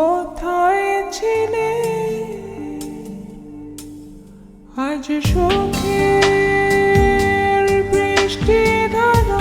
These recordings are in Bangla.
কোথায় ছিলে? আজ সুখে বৃষ্টি ধারা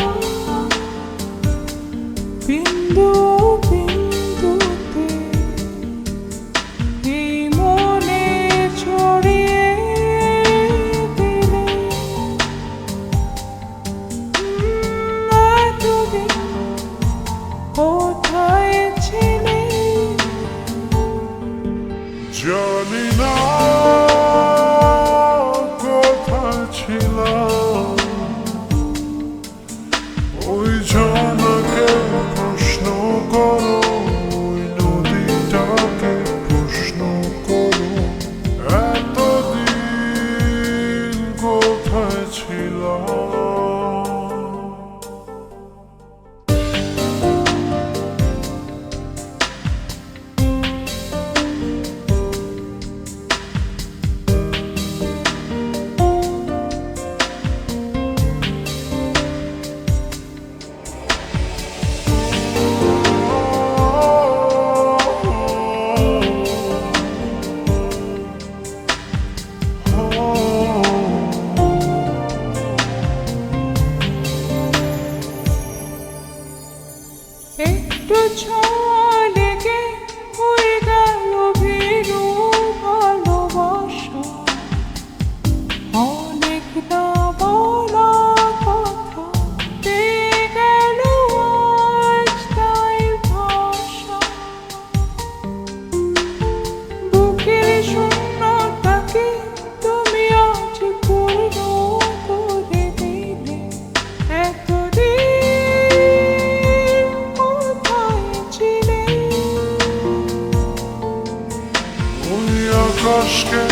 troszkę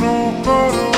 no porą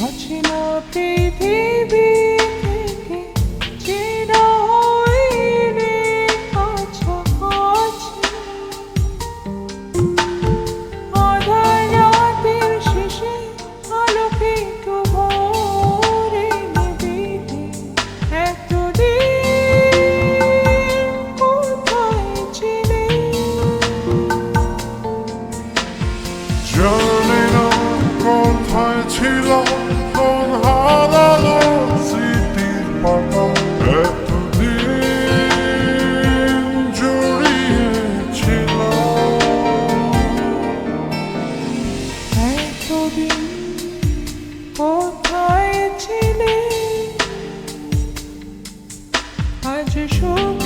Watching our baby be কোথায় ছিলে? আজ সুখ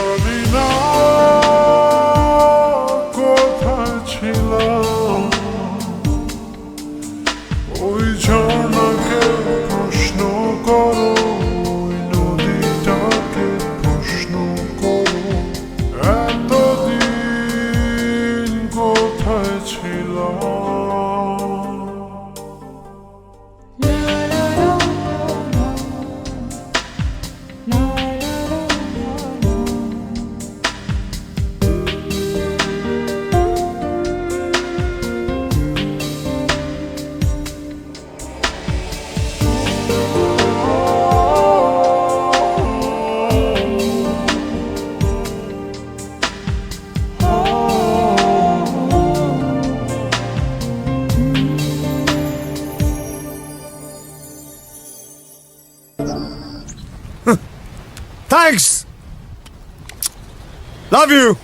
early. Thanks! Love you!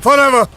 Forever!